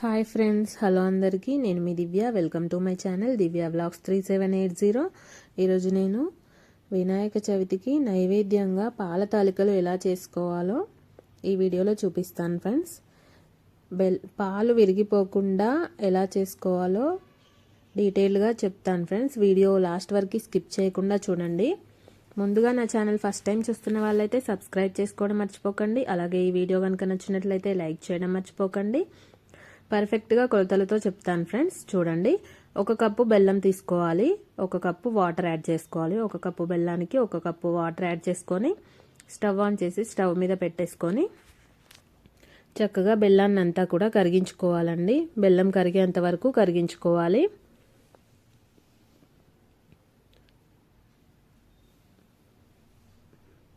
Hi friends hello అందరికీ. నేను మీ Divya. Welcome to my channel Divya vlogs three seven eight zero. ఈరోజు నేను వినాయక చవితికి నైవేద్యంగా పాల తాలికలు ఎలా చేసుకోవాలో ఈ వీడియోలో చూపిస్తాను ఫ్రెండ్స్. బెల్ పాలు విరిగిపోకుండా ఎలా చేసుకోవాలో డీటెయిల్గా చెప్తాను ఫ్రెండ్స్. వీడియో లాస్ట్ వరకు స్కిప్ చేయకుండా చూడండి. ముందుగా నా ఛానల్ ఫస్ట్ టైం చూస్తున్న వాళ్ళైతే సబ్స్క్రైబ్ చేసుకోవడం మర్చిపోకండి. అలాగే ఈ వీడియో కనుక నచ్చినట్లయితే లైక్ చేయడం మర్చిపోకండి. పర్ఫెక్ట్గా కొలతలతో చెప్తాను ఫ్రెండ్స్. చూడండి. ఒక కప్పు బెల్లం తీసుకోవాలి. ఒక కప్పు వాటర్ యాడ్ చేసుకోవాలి. ఒక కప్పు బెల్లానికి ఒక కప్పు వాటర్ యాడ్ చేసుకొని స్టవ్ ఆన్ చేసి స్టవ్ మీద పెట్టేసుకొని చక్కగా బెల్లాన్ని అంతా కూడా కరిగించుకోవాలండి. బెల్లం కరిగేంత వరకు కరిగించుకోవాలి.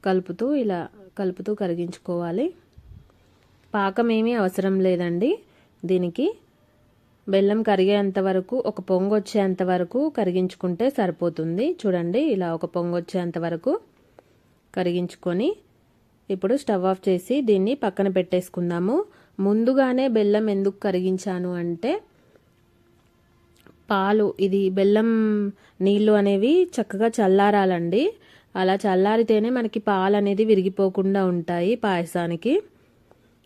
కలుపుతూ ఇలా కలుపుతూ కరిగించుకోవాలి. పాకం ఏమీ అవసరం లేదండి. దీనికి బెల్లం కరిగేంత వరకు ఒక పొంగు వచ్చేంత వరకు కరిగించుకుంటే సరిపోతుంది. చూడండి ఇలా ఒక పొంగు వచ్చేంత వరకు కరిగించుకొని ఇప్పుడు స్టవ్ ఆఫ్ చేసి దీన్ని పక్కన పెట్టేసుకుందాము. ముందుగానే బెల్లం ఎందుకు కరిగించాను అంటే పాలు ఇది బెల్లం నీళ్ళు అనేవి చక్కగా చల్లారాలండి. అలా చల్లారితేనే మనకి పాలు అనేది విరిగిపోకుండా ఉంటాయి పాయసానికి.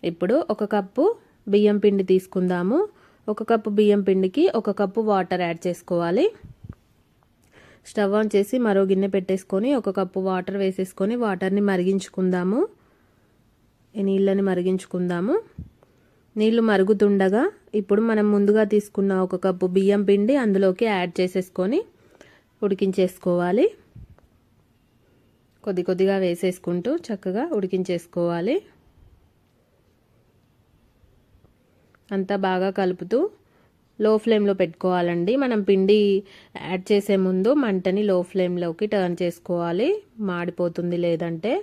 ఇప్పుడు ఒక కప్పు బియ్యం పిండి తీసుకుందాము. ఒక కప్పు బియ్యం పిండికి ఒక కప్పు వాటర్ యాడ్ చేసుకోవాలి. స్టవ్ ఆన్ చేసి మరో గిన్నె పెట్టేసుకొని ఒక కప్పు వాటర్ వేసేసుకొని వాటర్ని మరిగించుకుందాము. నీళ్ళని మరిగించుకుందాము. నీళ్ళు మరుగుతుండగా ఇప్పుడు మనం ముందుగా తీసుకున్న ఒక కప్పు బియ్యం పిండి అందులోకి యాడ్ చేసేసుకొని ఉడికించేసుకోవాలి. కొద్ది కొద్దిగా వేసేసుకుంటూ చక్కగా ఉడికించేసుకోవాలి. అంతా బాగా కలుపుతూ లో ఫ్లేమ్లో పెట్టుకోవాలండి. మనం పిండి యాడ్ చేసే ముందు మంటని లో ఫ్లేమ్లోకి టర్న్ చేసుకోవాలి. మాడిపోతుంది లేదంటే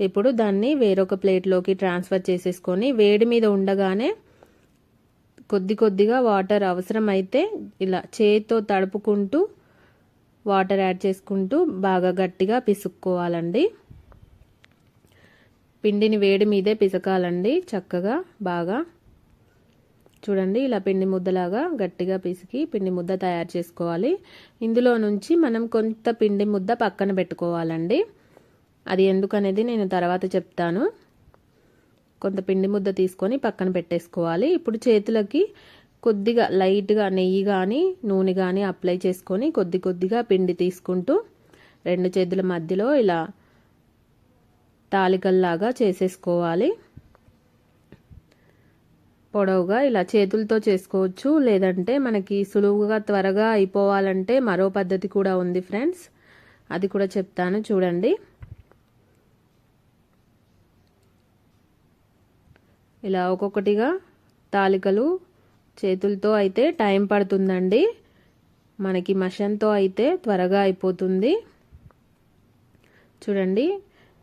ఇప్పుడు దాన్ని వేరొక ప్లేట్లోకి ట్రాన్స్ఫర్ చేసేసుకొని వేడి మీద ఉండగానే కొద్ది కొద్దిగా వాటర్ అవసరమైతే ఇలా చేతితో తడుపుకుంటూ వాటర్ యాడ్ చేసుకుంటూ బాగా గట్టిగా పిసుక్కోవాలండి. పిండిని వేడి మీదే పిసకాలండి. చక్కగా బాగా చూడండి ఇలా పిండి ముద్దలాగా గట్టిగా పిసికి పిండి ముద్ద తయారు చేసుకోవాలి. ఇందులో నుంచి మనం కొంత పిండి ముద్ద పక్కన పెట్టుకోవాలండి. అది ఎందుకనేది నేను తర్వాత చెప్తాను. కొంత పిండి ముద్ద తీసుకొని పక్కన పెట్టేసుకోవాలి. ఇప్పుడు చేతులకి కొద్దిగా లైట్గా నెయ్యి కానీ నూనె కానీ అప్లై చేసుకొని కొద్ది కొద్దిగా పిండి తీసుకుంటూ రెండు చేతుల మధ్యలో ఇలా తాలికల్లాగా చేసేసుకోవాలి. పొడవుగా ఇలా చేతులతో చేసుకోవచ్చు. లేదంటే మనకి సులువుగా త్వరగా అయిపోవాలంటే మరో పద్ధతి కూడా ఉంది ఫ్రెండ్స్. అది కూడా చెప్తాను చూడండి. ఇలా ఒక్కొక్కటిగా తాలికలు చేతులతో అయితే టైం పడుతుందండి. మనకి మషన్తో అయితే త్వరగా అయిపోతుంది. చూడండి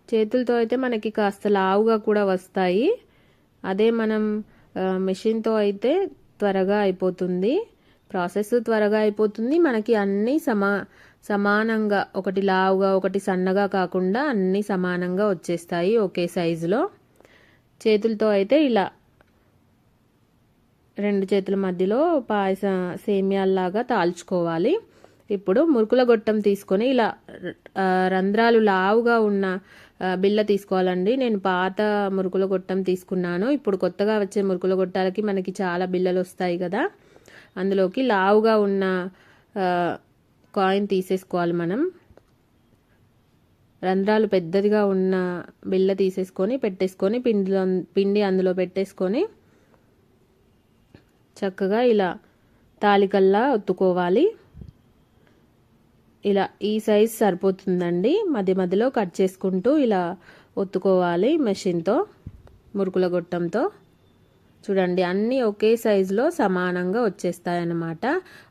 చేతులతో అయితే మనకి కాస్త లావుగా కూడా వస్తాయి. అదే మనం మెషిన్తో అయితే త్వరగా అయిపోతుంది. ప్రాసెస్ త్వరగా అయిపోతుంది. మనకి అన్నీ సమా సమానంగా ఒకటి లావుగా ఒకటి సన్నగా కాకుండా అన్నీ సమానంగా వచ్చేస్తాయి ఒకే సైజులో. చేతులతో అయితే ఇలా రెండు చేతుల మధ్యలో పాయస సేమియాల్లాగా తాల్చుకోవాలి. ఇప్పుడు మురుకుల గొట్టం తీసుకొని ఇలా రంధ్రాలు లావుగా ఉన్న బిల్ల తీసుకోవాలండి. నేను పాత మురుకుల గొట్టం తీసుకున్నాను. ఇప్పుడు కొత్తగా వచ్చే మురుకుల గొట్టాలకి మనకి చాలా బిల్లలు వస్తాయి కదా. అందులోకి లావుగా ఉన్న కాయిన్ తీసేసుకోవాలి మనం. రంధ్రాలు పెద్దదిగా ఉన్న బిల్ల తీసేసుకొని పెట్టేసుకొని పిండిలో పిండి అందులో పెట్టేసుకొని చక్కగా ఇలా తాలికల్లా ఒత్తుకోవాలి. ఇలా ఈ సైజ్ సరిపోతుందండి. మధ్య మధ్యలో కట్ చేసుకుంటూ ఇలా ఒత్తుకోవాలి మెషిన్తో మురుకుల గొట్టంతో. చూడండి అన్నీ ఒకే సైజులో సమానంగా వచ్చేస్తాయి అన్నమాట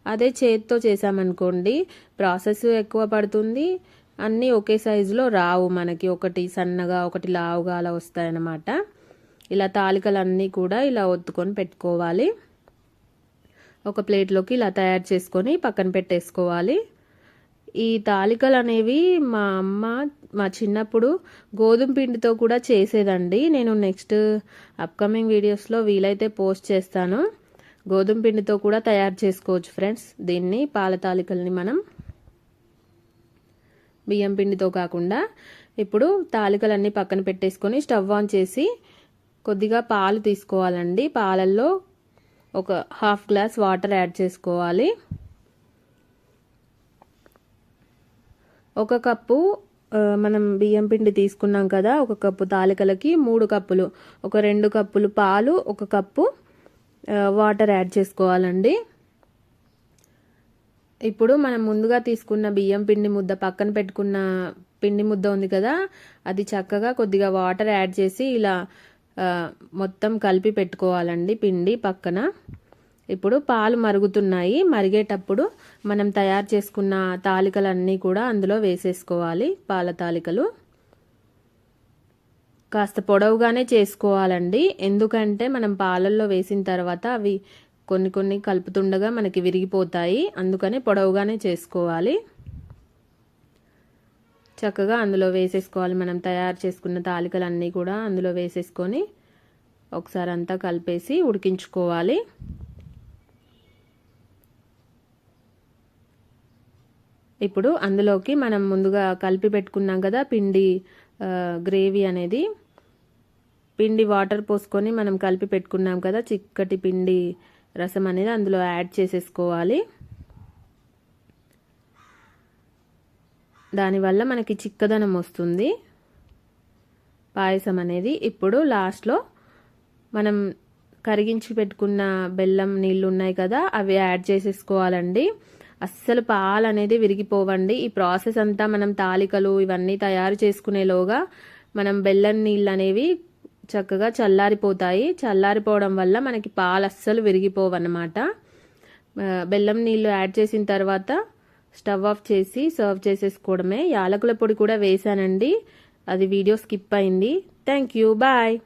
అదే చేతితో చేసామనుకోండి ప్రాసెస్ ఎక్కువ పడుతుంది. అన్నీ ఒకే సైజులో రావు మనకి. ఒకటి సన్నగా ఒకటి లావుగా అలా వస్తాయన్నమాట. ఇలా తాలికలన్నీ కూడా ఇలా ఒత్తుకొని పెట్టుకోవాలి. ఒక ప్లేట్లోకి ఇలా తయారు చేసుకొని పక్కన పెట్టేసుకోవాలి. ఈ తాలికలు అనేవి మా అమ్మ మా చిన్నప్పుడు గోధుమ పిండితో కూడా చేసేదండి. నేను నెక్స్ట్ అప్కమింగ్ వీడియోస్లో వీలైతే పోస్ట్ చేస్తాను. గోధుమ పిండితో కూడా తయారు చేసుకోవచ్చు ఫ్రెండ్స్. దీన్ని పాల తాలికల్ని మనం బియ్యం పిండితో కాకుండా ఇప్పుడు తాలికలన్నీ పక్కన పెట్టేసుకొని స్టవ్ ఆన్ చేసి కొద్దిగా పాలు తీసుకోవాలండి. పాలల్లో ఒక హాఫ్ గ్లాస్ వాటర్ యాడ్ చేసుకోవాలి. ఒక కప్పు మనం బియ్యం పిండి తీసుకున్నాం కదా ఒక కప్పు తాలికలకి మూడు కప్పులు ఒక రెండు కప్పులు పాలు ఒక కప్పు వాటర్ యాడ్ చేసుకోవాలండి. ఇప్పుడు మనం ముందుగా తీసుకున్న బియ్యం పిండి ముద్ద పక్కన పెట్టుకున్న పిండి ముద్ద ఉంది కదా అది చక్కగా కొద్దిగా వాటర్ యాడ్ చేసి ఇలా మొత్తం కలిపి పెట్టుకోవాలండి పిండి పక్కన. ఇప్పుడు పాలు మరుగుతున్నాయి. మరిగేటప్పుడు మనం తయారు చేసుకున్న తాలికలన్నీ కూడా అందులో వేసేసుకోవాలి. పాల తాలికలు. కాస్త పొడవుగానే చేసుకోవాలండి. ఎందుకంటే మనం పాలల్లో వేసిన తర్వాత అవి కొన్ని కొన్ని కలుపుతుండగా మనకి విరిగిపోతాయి. అందుకని పొడవుగానే చేసుకోవాలి. చక్కగా అందులో వేసేసుకోవాలి. మనం తయారు చేసుకున్న తాలికలన్నీ కూడా అందులో వేసేసుకొని ఒకసారి అంతా కలిపేసి ఉడికించుకోవాలి. ఇప్పుడు అందులోకి మనం ముందుగా కలిపి పెట్టుకున్నాం కదా పిండి గ్రేవీ అనేది. పిండి వాటర్ పోసుకొని మనం కలిపి పెట్టుకున్నాం కదా చిక్కటి పిండి రసం అనేది అందులో యాడ్ చేసేసుకోవాలి. దానివల్ల మనకి చిక్కదనం వస్తుంది. పాయసం అనేది ఇప్పుడు లాస్ట్లో మనం కరిగించి పెట్టుకున్న బెల్లం నీళ్ళు ఉన్నాయి కదా అవి యాడ్ చేసేసుకోవాలండి. అస్సలు పాలు అనేది విరిగిపోవండి. ఈ ప్రాసెస్ అంతా మనం తాలికలు ఇవన్నీ తయారు చేసుకునేలోగా మనం బెల్లం నీళ్ళు అనేవి చక్కగా చల్లారిపోతాయి. చల్లారిపోవడం వల్ల మనకి పాలు అస్సలు విరిగిపోవన్నమాట బెల్లం నీళ్ళు యాడ్ చేసిన తర్వాత స్టవ్ ఆఫ్ చేసి సర్వ్ చేసేసుకోవడమే. యాలకుల పొడి కూడా వేసానండి అది వీడియో స్కిప్ అయింది. Thank you. బాయ్.